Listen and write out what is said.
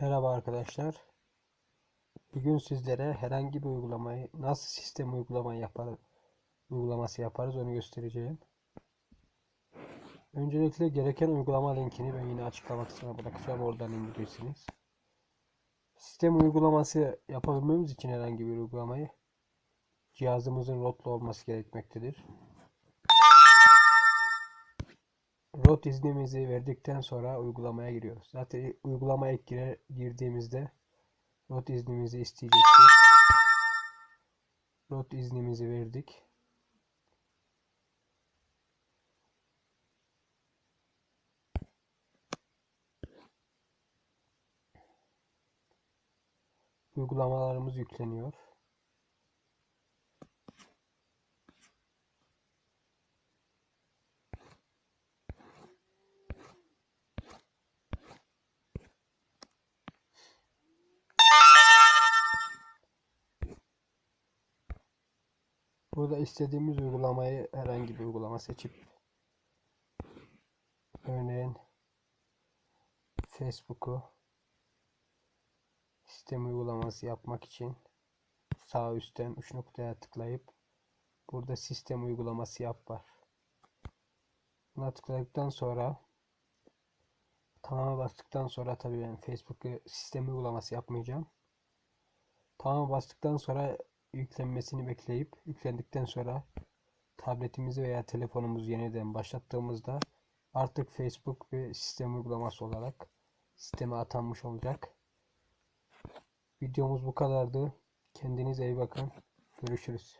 Merhaba arkadaşlar. Bugün sizlere herhangi bir uygulamayı nasıl sistem uygulama yapar, uygulaması yaparız onu göstereceğim. Öncelikle gereken uygulama linkini ben yine açıklama kısmına bırakacağım. Oradan indirirsiniz. Sistem uygulaması yapabilmemiz için herhangi bir uygulamayı cihazımızın rotlu olması gerekmektedir. Rot iznimizi verdikten sonra uygulamaya giriyoruz. Zaten uygulamaya girer, girdiğimizde rot iznimizi isteyecektir. Rot iznimizi verdik. Uygulamalarımız yükleniyor. Burada istediğimiz uygulamayı herhangi bir uygulama seçip örneğin Facebook'u sistem uygulaması yapmak için sağ üstten uç noktaya tıklayıp burada sistem uygulaması yap var. Buna tıkladıktan sonra tamama bastıktan sonra tabii ben Facebook'u sistem uygulaması yapmayacağım. Tamama bastıktan sonra yüklenmesini bekleyip yüklendikten sonra tabletimizi veya telefonumuzu yeniden başlattığımızda artık Facebook bir sistem uygulaması olarak sisteme atanmış olacak. Videomuz bu kadardı. Kendinize iyi bakın. Görüşürüz.